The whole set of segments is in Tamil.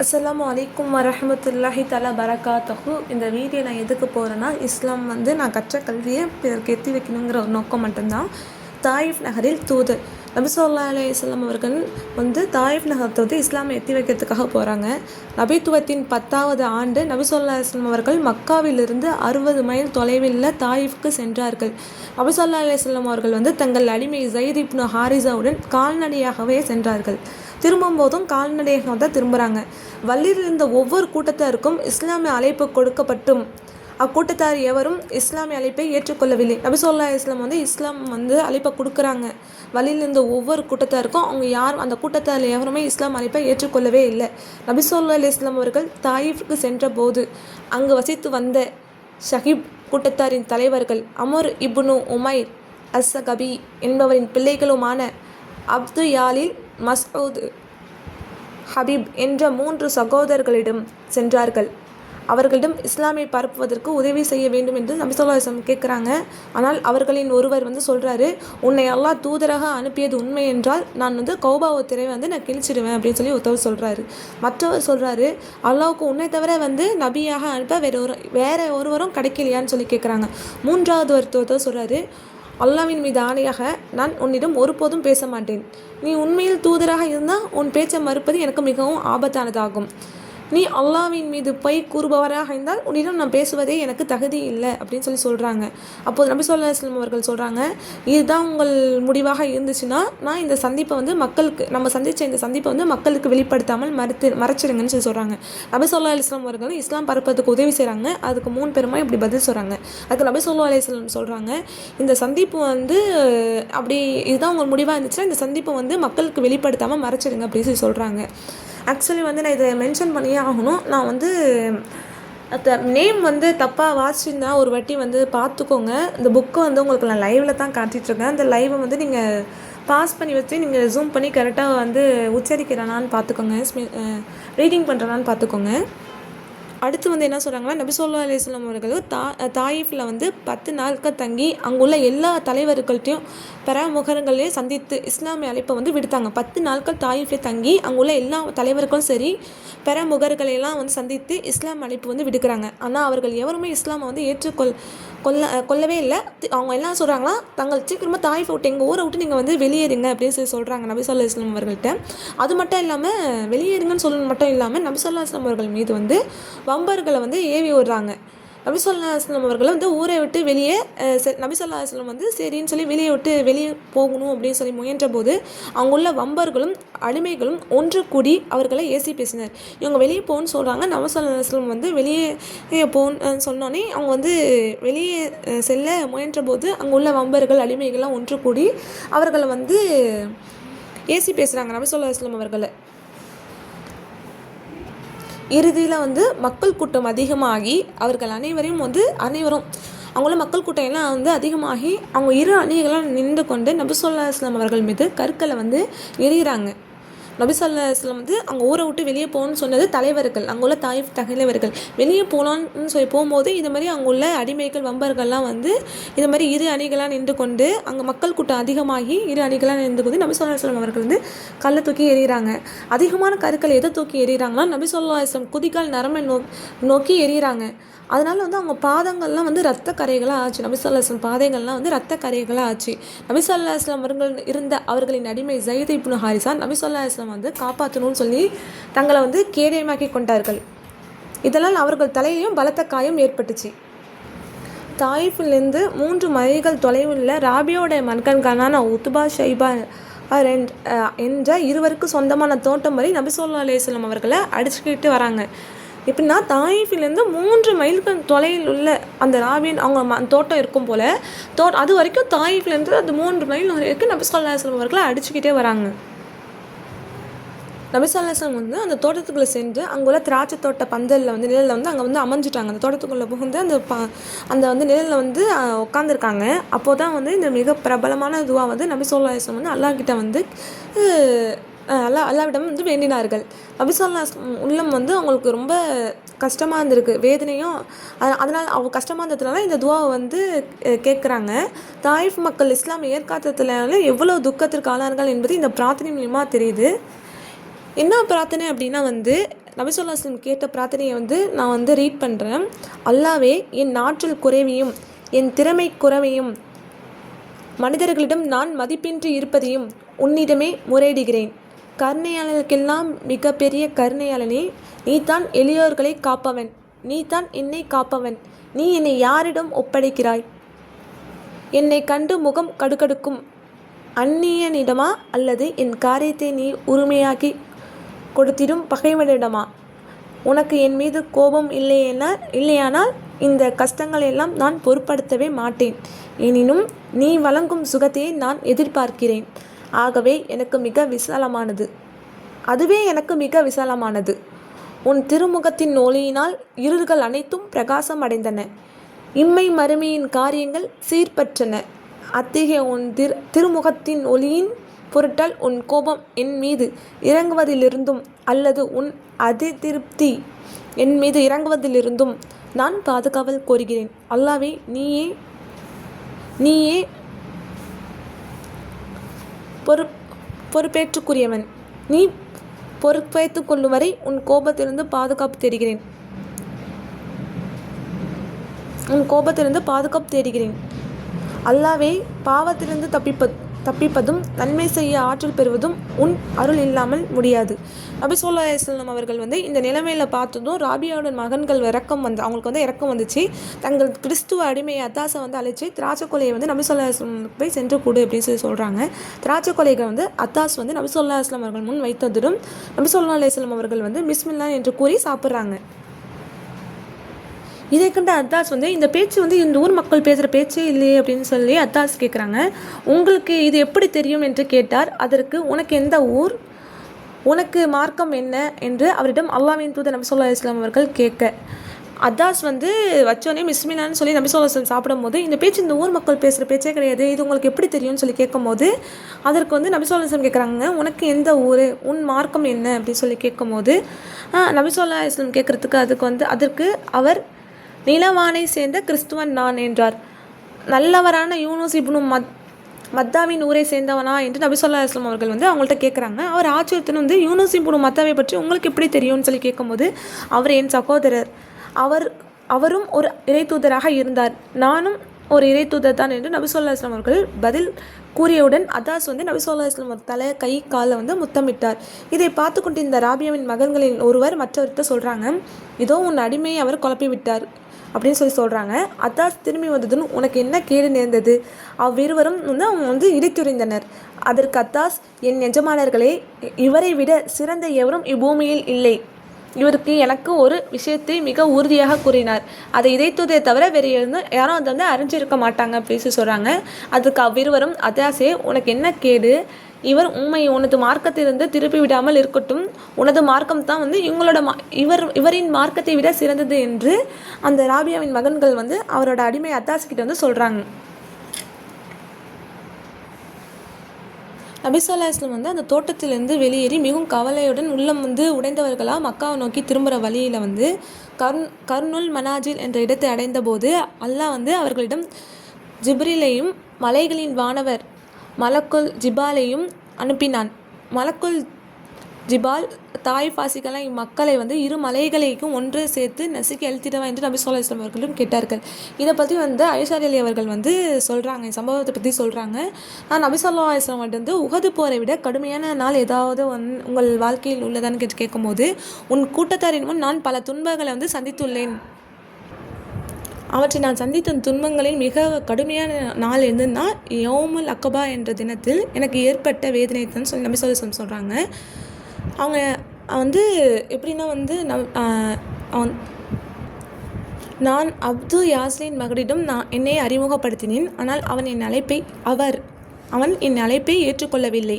அஸ்லாம் வலைக்கும் வரமத்துல்லாஹி தலா பரகாத்தஹு. இந்த வீடியோ நான் எதுக்கு போகிறேன்னா இஸ்லாம் வந்து நான் கற்ற கல்வியை பிறருக்கு எத்தி வைக்கணுங்கிற ஒரு நோக்கம் மட்டும்தான். தாயிஃப் நகரில் தூதர் நபி சொல்லா இஸ்லாம் அவர்கள் வந்து தாயிஃப் நகரத்தை வந்து இஸ்லாமை எத்தி வைக்கிறதுக்காக போகிறாங்க நபித்துவத்தின் பத்தாவது ஆண்டு நபி சொல்லா அவர்கள் மக்காவிலிருந்து அறுபது மைல் தொலைவில் தாயிஃப்க்கு சென்றார்கள். நபி சொல்லா அலிஸ்லாம் அவர்கள் வந்து தங்கள் அடிமை ஜயித் இப்னு ஹாரிசாவுடன் கால்நடையாகவே சென்றார்கள். திரும்பும் போதும் கால்நடையாக தான் திரும்புகிறாங்க வள்ளியில் இருந்த ஒவ்வொரு கூட்டத்தாருக்கும் இஸ்லாமிய அழைப்பு கொடுக்கப்பட்டும். அக்கூட்டத்தார் எவரும் இஸ்லாமிய அழைப்பை ஏற்றுக்கொள்ளவில்லை. நபிசல்லா இஸ்லாம் வந்து இஸ்லாம் வந்து அழைப்பை கொடுக்குறாங்க. வழியில் இருந்த ஒவ்வொரு கூட்டத்தாருக்கும் அவங்க யாரும் அந்த கூட்டத்தார் எவருமே இஸ்லாம் அழைப்பை ஏற்றுக்கொள்ளவே இல்லை. நபிசல்லா அலி இஸ்லாம் அவர்கள் தாயிஃப்க்கு சென்ற போது அங்கு வசித்து வந்த ஷஹீப் கூட்டத்தாரின் தலைவர்கள் அமர் இப்னு உமைர் அஸ்ஸகபி என்பவரின் பிள்ளைகளுமான அப்து யாலில் மஸ்ஊத் ஹபீப் என்ற மூன்று சகோதரர்களிடம் சென்றார்கள். அவர்களிடம் இஸ்லாமை பரப்புவதற்கு உதவி செய்ய வேண்டும் என்று நபிசல்லாசம் கேட்குறாங்க ஆனால் அவர்களின் ஒருவர் வந்து சொல்கிறாரு உன்னை அல்லாஹ் தூதராக அனுப்பியது உண்மை என்றால் நான் வந்து கௌபாவத்திரை வந்து நான் கிழிச்சிடுவேன் அப்படின்னு சொல்லி ஒருத்தவர் சொல்கிறாரு மற்றவர் சொல்கிறாரு அல்லாவுக்கு உன்னை தவிர வந்து நபியாக அனுப்ப வேற ஒரு வேற ஒருவரும் கிடைக்கலையான்னு சொல்லி கேட்குறாங்க மூன்றாவது ஒருத்தர் சொல்கிறாரு அல்லாவின் மீது ஆணையாக நான் உன்னிடம் ஒருபோதும் பேச மாட்டேன். நீ உண்மையில் தூதராக இருந்தால் உன் பேச்சை மறுப்பது எனக்கு மிகவும் ஆபத்தானதாகும். நீ அல்லாவின் மீது போய் கூறுபவராக இருந்தால் உன்னிடம் நான் பேசுவதே எனக்கு தகுதி இல்லை அப்படின்னு சொல்லி சொல்கிறாங்க அப்போது நபி சொல்லா இஸ்லாம் அவர்கள் சொல்கிறாங்க இதுதான் உங்கள் முடிவாக இருந்துச்சுன்னா நான் இந்த சந்திப்பை வந்து மக்களுக்கு நம்ம சந்தித்த இந்த சந்திப்பை வந்து மக்களுக்கு வெளிப்படுத்தாமல் மறுத்து மறைச்சிடுங்கன்னு சொல்லி சொல்கிறாங்க நபி சொல்லா இஸ்லாம் அவர்கள் இஸ்லாம் பரப்பதுக்கு உதவி செய்கிறாங்க அதுக்கு மூணு பேருமா இப்படி பதில் சொல்கிறாங்க அதுக்கு நபி சொல்லா அலிஸ்லாம் சொல்கிறாங்க இந்த சந்திப்பு வந்து அப்படி இதுதான் உங்கள் முடிவாக இருந்துச்சுன்னா இந்த சந்திப்பை வந்து மக்களுக்கு வெளிப்படுத்தாமல் மறைச்சிடுங்க அப்படின்னு சொல்லி சொல்கிறாங்க ஆக்சுவலி வந்து நான் இதை மென்ஷன் பண்ணியே ஆகணும். நான் வந்து அந்த நேம் வந்து தப்பாக வாசிச்சிருந்தா ஒரு வாட்டி வந்து பார்த்துக்கோங்க. இந்த புக்கை வந்து உங்களுக்கு நான் லைவில் தான் காட்டிகிட்ருக்கேன் அந்த லைவை வந்து நீங்கள் பாஸ் பண்ணி வச்சு நீங்கள் ஜூம் பண்ணி கரெக்டாக வந்து உச்சரிக்கிறேனான்னு பார்த்துக்கோங்க. ரீடிங் பண்ணுறானான்னு பார்த்துக்கோங்க. அடுத்து வந்து என்ன சொல்கிறாங்கன்னா நபி சொல்லா அலிஸ்லாம் அவர்கள் தா தாயிஃபில் வந்து பத்து நாட்கள் தங்கி அங்குள்ள எல்லா தலைவர்கள்ட்டையும் பரமுகர்களையும் சந்தித்து இஸ்லாமிய அழைப்பை வந்து விடுத்தாங்க. பத்து நாட்கள் தாயிஃபில் தங்கி அங்குள்ள எல்லா தலைவர்களும் சரி பெறமுகர்களையெல்லாம் வந்து சந்தித்து இஸ்லாம் அழைப்பு வந்து விடுக்கிறாங்க. ஆனால் அவர்கள் எவருமே இஸ்லாமை வந்து ஏற்றுக்கொள் கொல்ல கொல்லவே இல்லை. அவங்க எல்லாம் சொல்கிறாங்களா தங்கள் சீக்கிரமாக தாயிஃபை விட்டு எங்கள் ஊரை விட்டு நீங்கள் வந்து வெளியேறுங்க அப்படின்னு சொல்லி சொல்கிறாங்க நபிசல்லா இஸ்லாம் அவர்கள்ட்ட. அது மட்டும் இல்லாமல் வெளியேறுங்கன்னு சொல்ல மட்டும் இல்லாமல் நபிசல்லா இஸ்லாம் அவர்கள் மீது வந்து வம்பர்களை வந்து ஏவி விடுறாங்க. நபி அவர்களை வந்து ஊரை விட்டு வெளியே நபி சொல்லா வந்து சரின்னு சொல்லி வெளியே விட்டு வெளியே போகணும் அப்படின்னு சொல்லி முயன்ற போது அங்குள்ள வம்பர்களும் அடிமைகளும் ஒன்று கூடி அவர்களை ஏசி பேசினர். இவங்க வெளியே போகணுன்னு சொல்கிறாங்க நபி சொல்லா வந்து வெளியே போன்னு சொன்னோன்னே அவங்க வந்து வெளியே செல்ல முயன்ற போது அங்குள்ள வம்பர்கள் அடிமைகள்லாம் ஒன்று கூடி அவர்களை வந்து ஏசி பேசுகிறாங்க நபி அவர்களை. இறுதியில் வந்து மக்கள் கூட்டம் அதிகமாகி அவர்கள் அனைவரையும் வந்து அனைவரும் அவங்கள மக்கள் கூட்டம் எல்லாம் வந்து அதிகமாகி அவங்க இரு அணிகளாக நின்று கொண்டு நபிசல்லா இஸ்லாம் அவர்கள் மீது கற்களை வந்து எரியிறாங்க நபிசல்லா இஸ்லாம் வந்து அவங்க ஊரை விட்டு வெளியே போகணும்னு சொன்னது தலைவர்கள். அங்கே உள்ள தாய் தலைவர்கள் வெளியே போகலான்னு சொல்லி போகும்போது இது மாதிரி அங்கே உள்ள அடிமைகள் வம்பர்கள்லாம் வந்து இது மாதிரி இரு அணிகளாக நின்று கொண்டு அங்கே மக்கள் கூட்டம் அதிகமாகி இரு அணிகளாக நின்று கொண்டு நபி இஸ்லாம் அவர்கள் வந்து கல்லை தூக்கி எறிகிறாங்க. அதிகமான கருக்கள் எதை தூக்கி எறிகிறாங்கன்னா நபி சொல்லா இஸ்லாம் குதிக்கால் நரம்பை நோ நோக்கி எறிகிறாங்க. அதனால் வந்து அவங்க பாதங்கள்லாம் வந்து ரத்த கரைகளாக ஆச்சு. நபிசல்லா இஸ்லாம் பாதைகள்லாம் வந்து ரத்த கரைகளாக ஆச்சு. நபிசல்லா இஸ்லாம் அவர்கள் இருந்த அவர்களின் அடிமை ஜெயித் இப்னு ஹாரிசா நபிசல்லா இஸ்லாம் வந்து காப்பாற்றணும்னு சொல்லி தங்களை வந்து கேடயமாக்கி கொண்டார்கள். இதனால் அவர்கள் தலையிலும் பலத்த காயம் ஏற்பட்டுச்சு. தாயிஃபிலிருந்து மூன்று மைல்கள் தொலைவுள்ள ராபியோட மன்கன்கானான உத்துபா ஷைபா என்ற இருவருக்கு சொந்தமான தோட்டம் வரை நபிசோல்லா அலேஸ்லம் அவர்களை அடிச்சுக்கிட்டு வராங்க. எப்படின்னா தாயிஃபிலேருந்து மூன்று மைல்கள் தொலைவில் உள்ள அந்த ராபியன் அவங்க தோட்டம் இருக்கும் போல் தோ அது வரைக்கும் தாயிஃபிலேருந்து அந்த மூன்று மைல் வரைக்கும் நபிசல்லாஸ்லம் அவர்களை அடிச்சுக்கிட்டே வராங்க. நபிசல்லாஸ்லம் வந்து அந்த தோட்டத்துக்குள்ளே சென்று அங்கே உள்ள திராட்சை தோட்ட பந்தலில் வந்து நிழலில் வந்து அங்கே வந்து அமைஞ்சிட்டாங்க அந்த தோட்டத்துக்குள்ளே புகுந்து அந்த ப அந்த வந்து நிழலில் வந்து உட்காந்துருக்காங்க அப்போ தான் வந்து இந்த மிக பிரபலமான இதுவாக வந்து நபிசல்லாஸ்லம் வந்து அல்லாஹ்கிட்ட வந்து அல்லா அல்லாவிடம் வந்து வேண்டினார்கள். நபிசல்லா உள்ளம் வந்து அவங்களுக்கு ரொம்ப கஷ்டமாக இருந்திருக்கு. வேதனையும் அதனால் அவங்க கஷ்டமாக இருந்ததுனால இந்த துவாவை வந்து கேட்குறாங்க தாயிஃப் மக்கள் இஸ்லாம் ஏற்காத்ததுனால எவ்வளோ துக்கத்திற்கு ஆளார்கள் என்பது இந்த பிரார்த்தனை மூலியமாக தெரியுது. என்ன பிரார்த்தனை அப்படின்னா வந்து நபிசுல்லாஸ்லம் கேட்ட பிரார்த்தனையை வந்து நான் வந்து ரீட் பண்ணுறேன் அல்லாவே என் ஆற்றல் குறைவையும் என் திறமை குறைவையும் மனிதர்களிடம் நான் மதிப்பின்றி இருப்பதையும் உன்னிடமே முறையிடுகிறேன். கருணையாளனுக்கெல்லாம் மிகப்பெரிய கருணையாளனே நீதான் எளியோர்களை காப்பவன். நீதான் என்னை காப்பவன். நீ என்னை யாரிடம் ஒப்படைக்கிறாய்? என்னை கண்டு முகம் கடுகடுக்கும். அந்நியனிடமா அல்லது என் காரியத்தை நீ உரிமையாக்கி கொடுத்திடும் பகைவனிடமா? உனக்கு என் மீது கோபம் இல்லையென இல்லையானால் இந்த கஷ்டங்களை எல்லாம் நான் பொருட்படுத்தவே மாட்டேன். எனினும் நீ வழங்கும் சுகத்தையே நான் எதிர்பார்க்கிறேன். ஆகவே எனக்கு மிக விசாலமானது. அதுவே எனக்கு மிக விசாலமானது. உன் திருமுகத்தின் ஒளியினால் இருள்கள் அனைத்தும் பிரகாசம் அடைந்தன இம்மை மறுமையின் காரியங்கள் சீர்பற்றன. அத்தகைய உன் திரு திருமுகத்தின் ஒளியின் பொருட்டால் உன் கோபம் என் மீது இறங்குவதிலிருந்தும் அல்லது உன் அதிருப்தி என் மீது இறங்குவதிலிருந்தும் நான் பாதுகாவல் கோருகிறேன். அல்லாவே நீயே நீயே பொறு பொறுப்பேற்றுக்குரியவன். நீ பொறுப்பேற்றுக் கொள்ளும் வரை உன் கோபத்திலிருந்து பாதுகாப்பு தேடுகிறேன். உன் கோபத்திலிருந்து பாதுகாப்பு தேடுகிறேன். அல்லாவே பாவத்திலிருந்து தப்பிப்பது தப்பிப்பதும் நன்மை செய்ய ஆற்றல் பெறுவதும் உன் அருள் இல்லாமல் முடியாது. நபி சொல்லா அவர்கள் வந்து இந்த நிலைமையில் பார்த்ததும் ராபியாவோட மகன்கள் இறக்கம் வந்து அவங்களுக்கு வந்து இறக்கம் வந்துச்சு. தங்கள் கிறிஸ்துவ அடிமை அத்தாசை வந்து அழைச்சி திராட்சக்கொலையை வந்து நபி போய் சென்று கூடு அப்படின்னு சொல்லி சொல்கிறாங்க திராட்சக்கொலைகள் வந்து அத்தாஸ் வந்து நபிசோல்லா இஸ்லாம் அவர்கள் முன் வைத்ததுடன் நபிசோல்லா சொல்லா அவர்கள் வந்து மிஸ்மில்லா என்று கூறி சாப்பிட்றாங்க. இதை கண்ட அத்தாஸ் வந்து இந்த பேச்சு வந்து இந்த ஊர் மக்கள் பேசுகிற பேச்சே இல்லையே அப்படின்னு சொல்லி அத்தாஸ் கேட்குறாங்க உங்களுக்கு இது எப்படி தெரியும் என்று கேட்டார். அதற்கு உனக்கு எந்த ஊர்? உனக்கு மார்க்கம் என்ன? என்று அவரிடம் அல்லாவின் தூதர் நபி சொல்லா இஸ்லாம் அவர்கள் கேட்க. அத்தாஸ் வந்து வச்சோன்னே மிஸ்மினான்னு சொல்லி நபி சொல்லா சாப்பிடும்போது இந்த பேச்சு இந்த ஊர் மக்கள் பேசுகிற பேச்சே கிடையாது. இது உங்களுக்கு எப்படி தெரியும்னு சொல்லி கேட்கும்போது அதற்கு வந்து நபி சொல்லா இஸ்லாம் கேட்குறாங்க உனக்கு எந்த ஊர்? உன் மார்க்கம் என்ன? அப்படின்னு சொல்லி கேட்கும்போது நபி சொல்லா இஸ்லாம் கேட்குறதுக்கு அதுக்கு வந்து அதற்கு அவர் நிலவானை சேர்ந்த கிறிஸ்துவன் நான் என்றார். நல்லவரான யூனுஸ் இப்னு மத் மத்தாவின் ஊரை சேர்ந்தவனா என்று நபி சொல்லா இஸ்லாம் அவர்கள் வந்து அவங்கள்ட்ட கேட்குறாங்க அவர் ஆச்சரியத்தின் வந்து யூனுஸ் இப்னு மத்தாவை பற்றி உங்களுக்கு எப்படி தெரியும்னு சொல்லி கேட்கும்போது அவர் என் சகோதரர். அவர் அவரும் ஒரு இறை தூதராக இருந்தார். நானும் ஒரு இறை தூதர் தான் என்று நபி சொல்லா இஸ்லாம் அவர்கள் பதில் கூறியவுடன் அதாஸ் வந்து நபி சொல்லா இஸ்லாம் தலை கை காலை வந்து முத்தமிட்டார். இதை பார்த்து கொண்டிருந்த ராபியாவின் மகன்களில் ஒருவர் மற்றவர்கிட்ட சொல்கிறாங்க இதோ உன் அடிமையை அவர் குழப்பி விட்டார் அப்படின்னு சொல்லி சொல்கிறாங்க அத்தாஸ் திரும்பி வந்ததுன்னு உனக்கு என்ன கேடு நேர்ந்தது? அவ்விருவரும் வந்து அவங்க வந்து இடித்துரைந்தனர் அதற்கு அத்தாஸ் என் எஜமானர்களே இவரை விட சிறந்த எவரும் இப்பூமியில் இல்லை. இவருக்கு எனக்கு ஒரு விஷயத்தை மிக உறுதியாக கூறினார். அதை இதைத்துவதை தவிர வேறு இருந்து யாரும் அதை வந்து அறிஞ்சிருக்க மாட்டாங்க அப்படின்னு சொல்கிறாங்க அதுக்கு அவ்விருவரும் அத்தாசே உனக்கு என்ன கேடு? இவர் உண்மை உனது மார்க்கத்திலிருந்து திருப்பி விடாமல் இருக்கட்டும். உனது மார்க்கம் தான் வந்து இவங்களோட மா இவர் இவரின் மார்க்கத்தை விட சிறந்தது என்று அந்த ராபியாவின் மகன்கள் வந்து அவரோட அடிமை அத்தாஸ் கிட்ட வந்து சொல்கிறாங்க நபிசல்லா இஸ்லாம் வந்து அந்த தோட்டத்திலிருந்து வெளியேறி மிகவும் கவலையுடன் உள்ளம் வந்து உடைந்தவர்களாக மக்காவை நோக்கி திரும்புகிற வழியில் வந்து கருண் கர்னுல் மனாஜில் என்ற இடத்தை அடைந்தபோது அல்லாஹ் வந்து அவர்களிடம் ஜிப்ரிலையும் மலைகளின் வானவர் மலக்குல் ஜிபாலையும் அனுப்பினான். மலக்குல் ஜிபால் தாய்ஃபாசிகளாம் இம்மக்களை வந்து இரு மலைகளையும் ஒன்று சேர்த்து நசுக்கி எழுத்திடவா என்று நபி சொல்லா இஸ்லாம் அவர்களும் கேட்டார்கள். இதை பற்றி வந்து ஐஷார் அலி அவர்கள் வந்து சொல்கிறாங்க சம்பவத்தை பற்றி சொல்கிறாங்க நான் நபி சொல்லா இஸ்லாம் வந்து உகது போரை விட கடுமையான நாள் ஏதாவது ஒன் உங்கள் வாழ்க்கையில் உள்ளதான்னு கேட்டு கேட்கும்போது உன் கூட்டத்தாரின் முன் நான் பல துன்பங்களை வந்து சந்தித்துள்ளேன். அவற்றை நான் சந்தித்த துன்பங்களில் மிக கடுமையான நாள் எதுன்னா யோமுல் அக்கபா என்ற தினத்தில் எனக்கு ஏற்பட்ட வேதனை தான் சொல்லி நம்பி சொல்லி சொல்கிறாங்க அவங்க வந்து எப்படின்னா வந்து நம் அவன் நான் அப்து யாஸ்லின் மகளிடம் நான் என்னை அறிமுகப்படுத்தினேன். ஆனால் அவன் என் அழைப்பை அவர் அவன் என் அழைப்பை ஏற்றுக்கொள்ளவில்லை.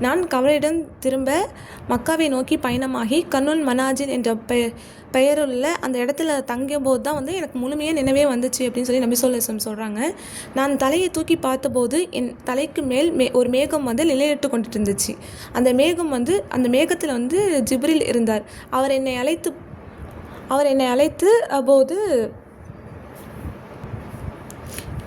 நான் கவலையுடன் திரும்ப மக்காவை நோக்கி பயணமாகி கர்னூல் மனாஜின் என்ற பெ பெயருள்ள அந்த இடத்துல தங்கிய போது தான் வந்து எனக்கு முழுமையாக நினைவே வந்துச்சு அப்படின்னு சொல்லி நபி சொல்லம் சொல்கிறாங்க நான் தலையை தூக்கி பார்த்தபோது என் தலைக்கு மேல் மே ஒரு மேகம் வந்து நிலையிட்டு கொண்டுட்டு இருந்துச்சு அந்த மேகம் வந்து அந்த மேகத்தில் வந்து ஜிப்ரில் இருந்தார். அவர் என்னை அழைத்து அவர் என்னை அழைத்து போது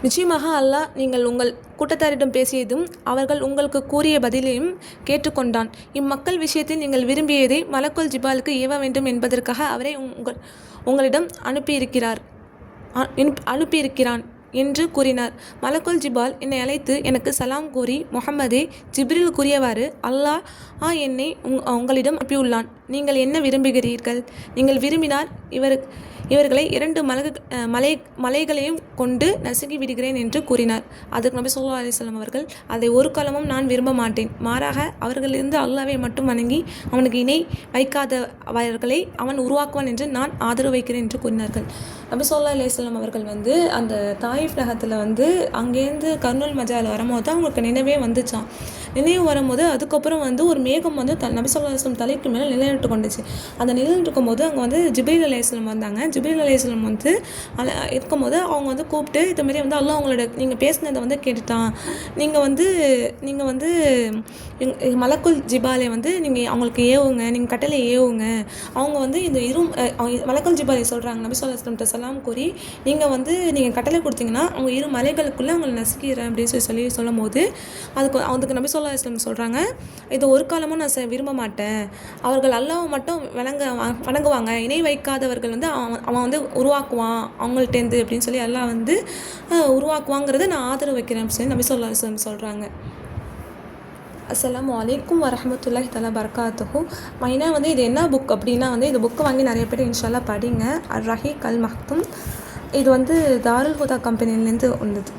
நிச்சயமாக அல்லாஹ் நீங்கள் உங்கள் கூட்டத்தாரிடம் பேசியதும் அவர்கள் உங்களுக்கு கூறிய பதிலையும் கேட்டுக்கொண்டான். இம்மக்கள் விஷயத்தில் நீங்கள் விரும்பியதை மலக்குல் ஜிபாலுக்கு ஏவ வேண்டும் என்பதற்காக அவரை உங்கள் உங்களிடம் அனுப்பியிருக்கிறார். அனுப்பியிருக்கிறான் என்று கூறினார். மலக்குல் ஜிபால் என்னை அழைத்து எனக்கு சலாம் கூறி முகமதே ஜிப்ரில் கூறியவாறு அல்லாஹ் ஆ என்னை உங் உங்களிடம் அனுப்பியுள்ளான். நீங்கள் என்ன விரும்புகிறீர்கள்? நீங்கள் விரும்பினால் இவர் இவர்களை இரண்டு மலகு மலை மலைகளையும் கொண்டு நசுங்கி விடுகிறேன் என்று கூறினார். அதற்கு நபி சொல்லா அலிஸ்லாம் அவர்கள் அதை ஒரு காலமும் நான் விரும்ப மாட்டேன். மாறாக அவர்களிருந்து அல்லாவை மட்டும் வணங்கி அவனுக்கு இணை வைக்காதவர்களை அவன் உருவாக்குவான் என்று நான் ஆதரவு வைக்கிறேன் என்று கூறினார்கள். நபி சொல்லா அலிஸ்லாம் அவர்கள் வந்து அந்த தாயிஃப் நகத்தில் வந்து அங்கேருந்து கர்னூல் மஜாவில் வரும்போது தான் அவங்களுக்கு நினைவே வந்துச்சான் நினைவு வரும்போது அதுக்கப்புறம் வந்து ஒரு மேகம் வந்து த நபி சொல்லா தலைக்கு மேலே நிலைநிட்டு கொண்டுச்சு. அந்த நிலைநிட்டு இருக்கும்போது அங்கே வந்து ஜிப்ரீல் அலையம் வந்தாங்க. ஜிப்ரீல் அலையாஸ்லம் வந்து அல- இருக்கும்போது அவங்க வந்து கூப்பிட்டு இது மாதிரி வந்து அல்லா அவங்களோட நீங்கள் பேசினதை வந்து கேட்டுட்டான். நீங்கள் வந்து நீங்கள் வந்து மலக்குல் ஜிபாலை வந்து நீங்கள் அவங்களுக்கு ஏவுங்க நீங்கள் கட்டளை ஏவுங்க. அவங்க வந்து இந்த இரு மலக்குல் ஜிபாலை சொல்கிறாங்க நபி சொல்லா சலாம் கூறி நீங்கள் வந்து நீங்கள் கட்டளை கொடுத்தீங்கன்னா அவங்க இரு மலைகளுக்குள்ளே அவங்களை நசுக்கிறேன் அப்படின்னு சொல்லி சொல்லி சொல்லும் போது அதுக்கு அதுக்கு நபி சொல்லா இஸ்லாம் சொல்கிறாங்க இது ஒரு காலமும் நான் செ- விரும்ப மாட்டேன். அவர்கள் அல்லாவை மட்டும் வணங்க வணங்குவாங்க. இணை வைக்காதவர்கள் வந்து அவன் வந்து உருவாக்குவான் அவங்கள்ட்டேருந்து அப்படின்னு சொல்லி எல்லாம் வந்து உருவாக்குவாங்கிறத நான் ஆதரவு வைக்கிறேன் அப்படின்னு சொல்லி நபி சொல்லா சொல்கிறாங்க அஸ்லாம் அலைக்கும் வரஹமத்துல்லாஹி தலா பர்காத்துக்கும் மைனாக வந்து இது என்ன புக் அப்படின்னா வந்து இது புக்கு வாங்கி நிறைய பேர் இன்ஷால்லாம் படிங்க. அர் ரஹி கல் மஹ்தும் இது வந்து தாருல் ஹுதா கம்பெனிலேருந்து வந்தது.